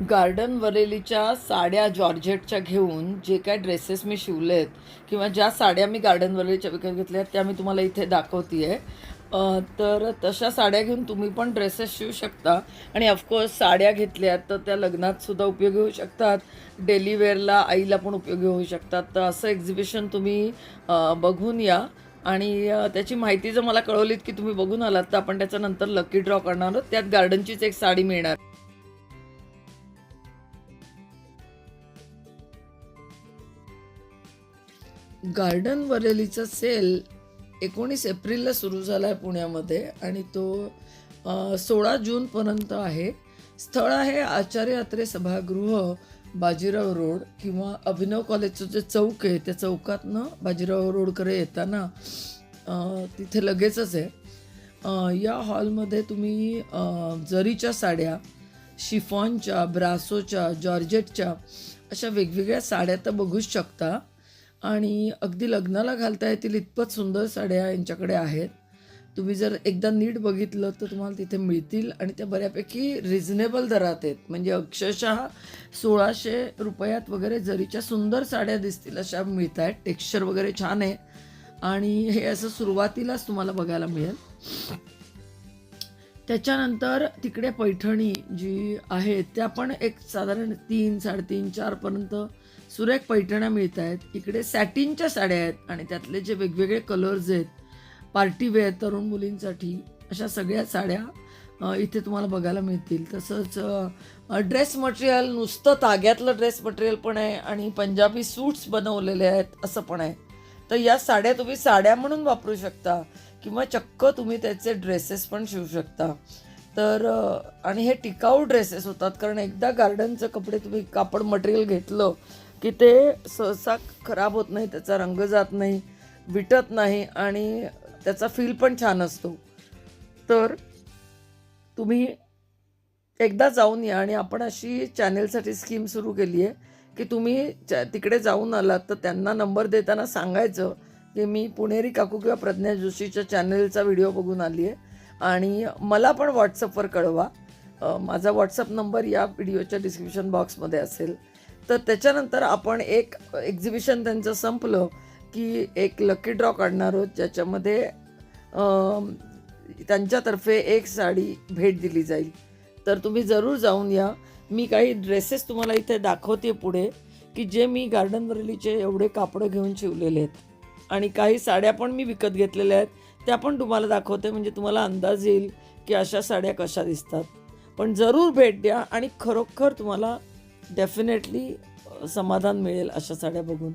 Garden वरेलीच्या साड्या जॉर्जेटच्या घेऊन जे काय ड्रेसेस मी शिवले आहेत किंवा ज्या साड्या मी गार्डन वरेलीच्या विकत घेतल्या आहेत त्या मी तुम्हाला इथे दाखवते आहे तर तशा साड्या घेऊन तुम्ही पण ड्रेसेस शिवू शकता. आणि ऑफकोर्स साड्या घेतल्यात तर त्या लग्नातसुद्धा उपयोगी होऊ शकतात. डेली वेअरला आईला पण उपयोगी होऊ शकतात. तर असं एक्झिबिशन तुम्ही बघून या. आणि त्याची माहिती जर मला कळवलीत की तुम्ही बघून आलात तर आपण त्याच्यानंतर लकी ड्रॉ करणार आहोत. त्यात गार्डनचीच एक साडी मिळणार. गार्डन वरेलीचा सेल एकोणीस एप्रिलला सुरू झाला आहे पुण्यामध्ये आणि तो सोळा जूनपर्यंत आहे. स्थळ आहे आचार्य अत्रे सभागृह बाजीराव रोड किंवा अभिनव कॉलेजचं जे चौक आहे त्या चौकातनं बाजीराव रोडकडे येताना तिथे लगेचच आहे. या हॉलमध्ये तुम्ही जरीच्या साड्या शिफॉनच्या ब्रासोच्या जॉर्जेटच्या अशा वेगवेगळ्या साड्या तर बघूच शकता. आणि अगदी लग्नाला घालता येतील इतपत सुंदर साड्या यांच्याकडे आहेत. तुम्ही जर एकदा नीट बघितलं तर तुम्हाला तिथे मिळतील आणि त्या बऱ्यापैकी रिझनेबल दरात आहेत. म्हणजे अक्षरशः सोळाशे रुपयात वगैरे जरीच्या सुंदर साड्या दिसतील अशा मिळत आहेत टेक्स्चर वगैरे छान आहे. आणि हे असं सुरुवातीलाच तुम्हाला बघायला मिळेल. त्याच्यानंतर तिकडे पैठणी जी आहे त्या पण एक साधारण तीन साडेतीन चारपर्यंत सुरेख पैठण्या मिळत आहेत इकडे सॅटिनच्या साड्या आहेत आणि त्यातले जे वेगवेगळे कलर्स आहेत पार्टी वेअर तरुण मुलींसाठी अशा सगळ्या साड्या इथे तुम्हाला बघायला मिळतील. तसंच ड्रेस मटेरियल नुसतं ताग्यातलं ड्रेस मटेरियल पण आहे आणि पंजाबी सूट्स बनवलेले आहेत असं पण आहे. तर या साड्या तुम्ही साड्या म्हणून वापरू शकता किंवा चक्क तुम्ही त्याचे ड्रेसेस पण शिवू शकता. तर आणि हे टिकाऊ ड्रेसेस होतात कारण एकदा गार्डनचं कपडे तुम्ही कापड मटेरियल घेतलं की ते सहसा खराब होत नाही त्याचा रंग जात नाही विटत नाही आणि त्याचा फील पण छान असतो. तर तुम्ही एकदा जाऊन या आणि आपण अशी चॅनेलसाठी स्कीम सुरू केली आहे की तुम्ही तिकडे जाऊन आलात तर त्यांना नंबर देताना सांगायचं की मी पुणेरी काकू किंवा प्रज्ञा जोशीच्या चॅनेलचा व्हिडिओ बघून आली आहे आणि मला पण व्हॉट्सअपवर कळवा. माझा व्हॉट्सअप नंबर या व्हिडिओच्या डिस्क्रिप्शन बॉक्समध्ये असेल. तर त्याच्यानंतर आपण एक एक्झिबिशन त्यांचं संपलं की एक लकी ड्रॉ काढणार आहोत ज्याच्यामध्ये त्यांच्यातर्फे एक साडी भेट दिली जाईल. तर तुम्ही जरूर जाऊन या. मी काही ड्रेसेस तुम्हाला इथे दाखवते पुढे की जे मी गार्डन वरलीचे एवढे कापडं घेऊन शिवलेले आहेत. आणि काही साड्या पण मी विकत घेतलेल्या आहेत. त्या पण तुम्हाला दाखवते म्हणजे तुम्हाला अंदाज येईल की अशा साड्या कशा दिसतात. पण जरूर भेट द्या आणि खरोखर तुम्हाला डेफिनेटली समाधान मिळेल अशा साड्या बघून.